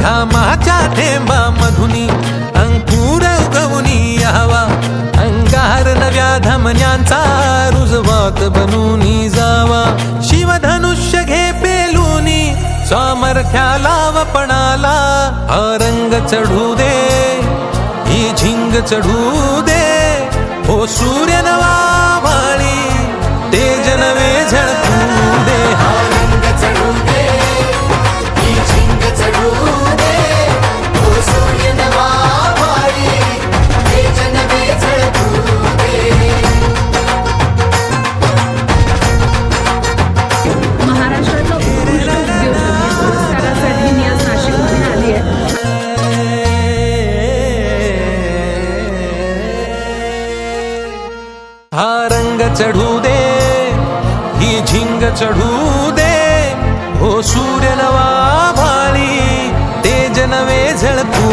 घामाच्या थेंबा मधुनी अंकुर उगवनी यावा. अंगार नव्या धमन्यांचा रुजवात बनूनी जावा. शिवधनुष्य घे पेलूनी सामर्थ्याला वपणाला हा चढू दे. ही चढू दे. हो सूर्य नवा भाळी तेज हा रंग चढू दे ही झिंग चढू दे. हो सूर्य नवा भाळी तेज नवे झळकू